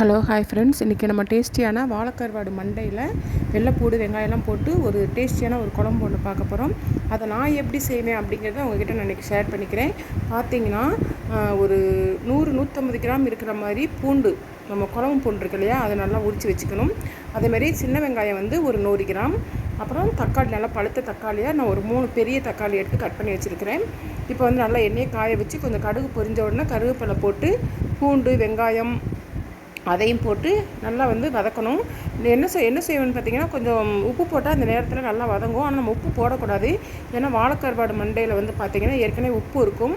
Hello hi friends இன்றைக்கி நம்ம டேஸ்டியான வாழைக்கருவாடு மண்டையில் வெள்ளைப்பூடு வெங்காயம்லாம் போட்டு ஒரு டேஸ்டியான ஒரு குழம்பு ஒன்று பார்க்க போகிறோம் அதை நான் எப்படி செய்வேன் அப்படிங்கிறத உங்ககிட்ட நான் இன்றைக்கி ஷேர் பண்ணிக்கிறேன். பார்த்தீங்கன்னா ஒரு நூறு நூற்றம்பது கிராம் இருக்கிற மாதிரி பூண்டு நம்ம குழம்பு பூண்டு இருக்கு இல்லையா அதை நல்லா உரித்து வச்சுக்கணும். அதேமாரி சின்ன வெங்காயம் வந்து ஒரு நூறு கிராம். அப்புறம் தக்காளி நல்லா பழுத்த தக்காளியாக நான் ஒரு மூணு பெரிய தக்காளி எடுத்து கட் பண்ணி வச்சுருக்கிறேன். இப்போ வந்து நல்லா எண்ணெயை காய வச்சு கொஞ்சம் கடுகு பொரிஞ்ச உடனே கருவேப்பிலை போட்டு பூண்டு வெங்காயம் அதையும் போட்டு நல்லா வந்து வதக்கணும். என்ன செய் என்ன செய்வேன்னு பார்த்தீங்கன்னா கொஞ்சம் உப்பு போட்டால் அந்த நேரத்தில் நல்லா வதங்கும். ஆனால் நம்ம உப்பு போடக்கூடாது. ஏன்னா வாழைக்கருவாடு மண்டையில் வந்து பார்த்திங்கன்னா ஏற்கனவே உப்பு இருக்கும்.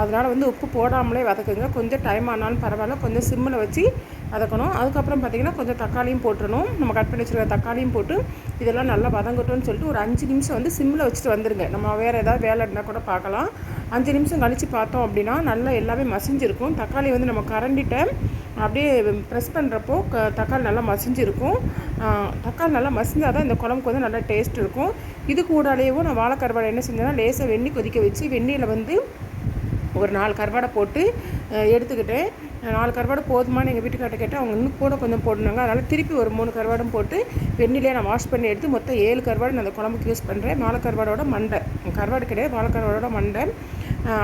அதனால் வந்து உப்பு போடாமலே வதக்குங்க. கொஞ்சம் டைம் ஆனாலும் பரவாயில்ல. கொஞ்சம் சிம்மில் வச்சு வதக்கணும். அதுக்கப்புறம் பார்த்திங்கன்னா கொஞ்சம் தக்காளியும் போட்டுடணும் நம்ம கட் பண்ணி வச்சுருக்க தக்காளியும் போட்டு இதெல்லாம் நல்லா வதங்கட்டும்னு சொல்லிட்டு ஒரு அஞ்சு நிமிஷம் வந்து சிம்மில் வச்சுட்டு வந்துடுங்க நம்ம வேறு ஏதாவது வேலை இருந்தால் கூட பார்க்கலாம் அஞ்சு நிமிஷம் கழித்து பார்த்தோம் அப்படின்னா நல்லா எல்லாமே மசிஞ்சிருக்கும். தக்காளி வந்து நம்ம கரண்டிட்ட அப்படியே ப்ரெஸ் பண்ணுறப்போ க தக்காளி நல்லா மசிஞ்சிருக்கும். தக்காளி நல்லா மசிஞ்சால் தான் இந்த குழம்புக்கு வந்து நல்லா டேஸ்ட் இருக்கும். இது கூடாலேயும் நான் வாழைக்கருவாடை என்ன செஞ்சேன்னா லேசாக வெந்நி கொதிக்க வச்சு வெந்நியில் வந்து ஒரு நாலு கருவாடை போட்டு எடுத்துக்கிட்டேன் நாலு கருவாடு போதுமானு எங்கள் வீட்டுக்கார்ட்ட கேட்டால் அவங்க இன்னும் கூட கொஞ்சம் போடணுங்க. அதனால் திருப்பி ஒரு மூணு கருவாடும் போட்டு வெண்ணிலே நான் வாஷ் பண்ணி எடுத்து மொத்தம் ஏழு கருவாடு நான் அந்த குழம்புக்கு யூஸ் பண்ணுறேன் வாழை கருவாடோட மண்டை கருவாடு கிடையாது வாழை கருவாடோட மண்டை.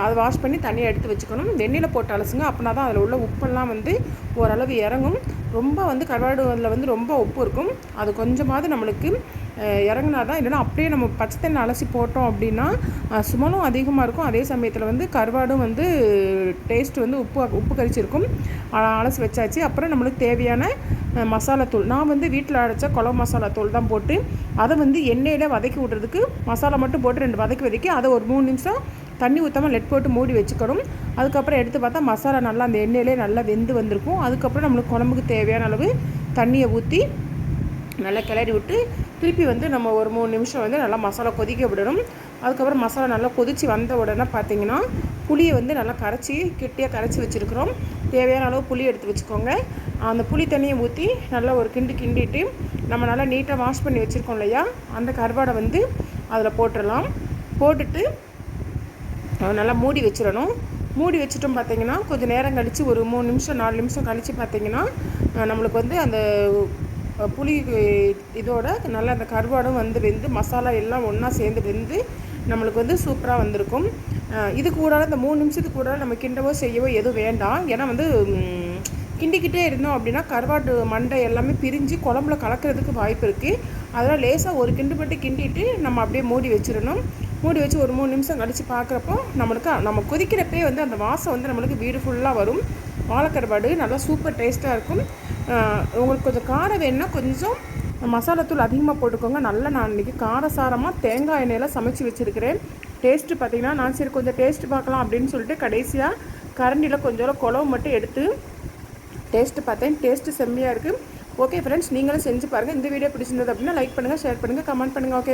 அதை வாஷ் பண்ணி தனியாக எடுத்து வச்சுக்கணும். வெந்நியில் போட்டு அலசுங்க. அப்படின்னா தான் அதில் உள்ள உப்பெல்லாம் வந்து ஓரளவு இறங்கும். ரொம்ப வந்து கருவாடு அதில் வந்து ரொம்ப உப்பு இருக்கும். அது கொஞ்சமாவது நம்மளுக்கு இறங்கினா தான் இல்லைனா அப்படியே நம்ம பச்சை தண்ணி அலசி போட்டோம் அப்படின்னா சுமலும் அதிகமாக இருக்கும். அதே சமயத்தில் வந்து கருவாடும் வந்து டேஸ்ட் வந்து உப்பு உப்பு கரிச்சிருக்கும். அலசி வச்சாச்சு. அப்புறம் நம்மளுக்கு தேவையான மசாலாத்தூள் நான் வந்து வீட்டில் அரைச்ச குழம்பு மசாலா தூள் தான் போட்டு அதை வந்து எண்ணெயில் வதக்கி விட்றதுக்கு மசாலா மட்டும் போட்டு ரெண்டு வதக்கி வதக்கி அதை ஒரு மூணு நிமிஷம் தண்ணி ஊற்றாமல் லெட் போட்டு மூடி வச்சுக்கணும். அதுக்கப்புறம் எடுத்து பார்த்தா மசாலா நல்லா அந்த எண்ணெயிலே நல்லா வெந்து வந்திருக்கும். அதுக்கப்புறம் நம்மளுக்கு குழம்புக்கு தேவையான அளவு தண்ணியை ஊற்றி நல்லா கிளறி விட்டு திருப்பி வந்து நம்ம ஒரு மூணு நிமிஷம் வந்து நல்லா மசாலா கொதிக்க விடணும். அதுக்கப்புறம் மசாலா நல்லா கொதித்து வந்த உடனே பார்த்தீங்கன்னா புளியை வந்து நல்லா கரைச்சி கெட்டியாக கரைச்சி வச்சுருக்குறோம். தேவையான அளவு புளி எடுத்து வச்சுக்கோங்க. அந்த புளி தண்ணியை ஊற்றி நல்லா ஒரு கிண்டு கிண்டிட்டு நம்ம நல்லா நீட்டாக வாஷ் பண்ணி வச்சுருக்கோம் இல்லையா? அந்த கருவாடை வந்து அதில் போட்டுடலாம். போட்டுட்டு நல்லா மூடி வச்சிடணும். மூடி வச்சுட்டோம் பார்த்தீங்கன்னா கொஞ்சம் நேரம் கழித்து ஒரு மூணு நிமிஷம் நாலு நிமிஷம் கழித்து பார்த்தீங்கன்னா நம்மளுக்கு வந்து அந்த புளி இதோட நல்லா அந்த கருவாடும் வந்து வெந்து மசாலா எல்லாம் ஒன்றா சேர்ந்து வெந்து நம்மளுக்கு வந்து சூப்பராக வந்திருக்கும். இது கூட இந்த மூணு நிமிஷத்துக்கு கூட நம்ம கிண்டவோ செய்யவோ எதுவும் வேண்டாம். ஏன்னா வந்து கிண்டிக்கிட்டே இருந்தோம் அப்படின்னா கருவாட்டு மண்டை எல்லாமே பிரிஞ்சு குழம்புல கலக்கிறதுக்கு வாய்ப்பு இருக்குது அதெல்லாம் லேசாக ஒரு கிண்டு மட்டும் கிண்டிட்டு நம்ம அப்படியே மூடி வச்சிடணும். மூடி வச்சு ஒரு மூணு நிமிஷம் கழித்து பார்க்குறப்போ நம்மளுக்கு நம்ம கொதிக்கிறப்பே வந்து அந்த வாசம் வந்து நம்மளுக்கு வீடு ஃபுல்லாக வரும். வாழைக்கருவாடு நல்லா சூப்பர் டேஸ்ட்டாக இருக்கும். உங்களுக்கு கொஞ்சம் காரம் வேணுன்னா கொஞ்சம் மசாலாத்தூள் அதிகமாக போட்டுக்கோங்க. நல்லா நான் இன்றைக்கி காரசாரமாக தேங்காய் எண்ணெயில் சமைச்சு வச்சுருக்கிறேன். டேஸ்ட்டு பார்த்திங்கன்னா நான் சரி கொஞ்சம் டேஸ்ட்டு பார்க்கலாம் அப்படின்னு சொல்லிட்டு கடைசியாக கரண்டியில் கொஞ்சம் குழவு மட்டும் எடுத்து டேஸ்ட்டு பார்த்தேன். டேஸ்ட்டு செம்மையாக இருக்குது ஓகே ஃப்ரெண்ட்ஸ் நீங்களும் செஞ்சு பாருங்கள் இந்த வீடியோ பிடிச்சிருந்தது அப்படின்னா லைக் பண்ணுங்கள் ஷேர் பண்ணுங்கள் கமெண்ட் பண்ணுங்கள் ஓகே